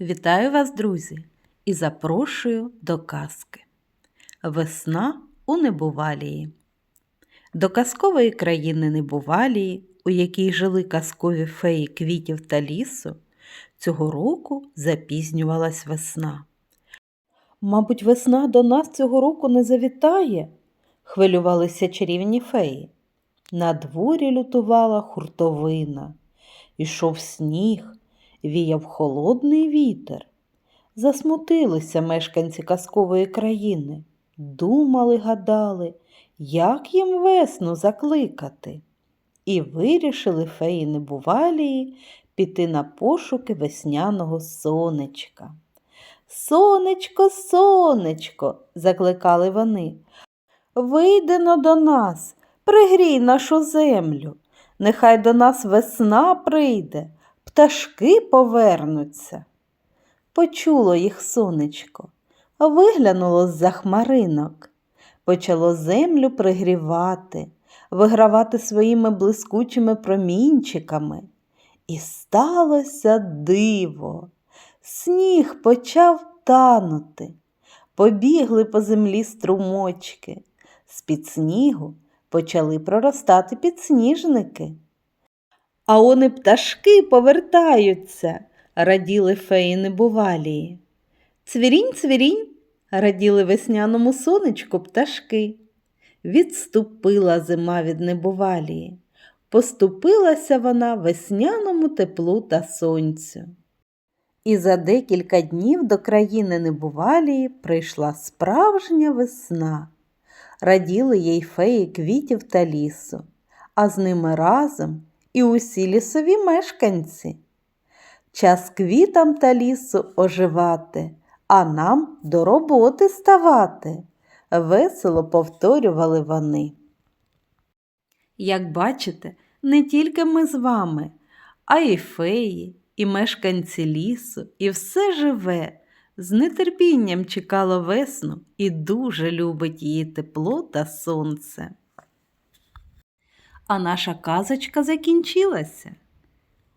Вітаю вас, друзі, і запрошую до казки. Весна у Небувалії. До казкової країни Небувалії, у якій жили казкові феї квітів та лісу, цього року запізнювалась весна. Мабуть, весна до нас цього року не завітає, хвилювалися чарівні феї. На дворі лютувала хуртовина, ішов сніг, віяв холодний вітер. Засмутилися мешканці казкової країни, думали, гадали, як їм весну закликати. І вирішили феї небувалії піти на пошуки весняного сонечка. Сонечко, сонечко, закликали вони. Вийдено до нас, пригрій нашу землю. Нехай до нас весна прийде, пташки повернуться. Почуло їх сонечко, виглянуло з-за хмаринок, почало землю пригрівати, вигравати своїми блискучими промінчиками. І сталося диво. Сніг почав танути, побігли по землі струмочки, з-під снігу почали проростати підсніжники. А вони пташки повертаються, раділи феї небувалії. Цвірінь, цвірінь, раділи весняному сонечку пташки. Відступила зима від небувалії, поступилася вона весняному теплу та сонцю. І за декілька днів до країни небувалії прийшла справжня весна. Раділи їй феї квітів та лісу, а з ними разом і усі лісові мешканці. Час квітам та лісу оживати, а нам до роботи ставати, весело повторювали вони. Як бачите, не тільки ми з вами, а й феї, і мешканці лісу, і все живе. З нетерпінням чекало весну і дуже любить її тепло та сонце. А наша казочка закінчилася.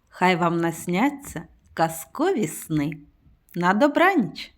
Хай вам насняться казкові сни. На добраніч!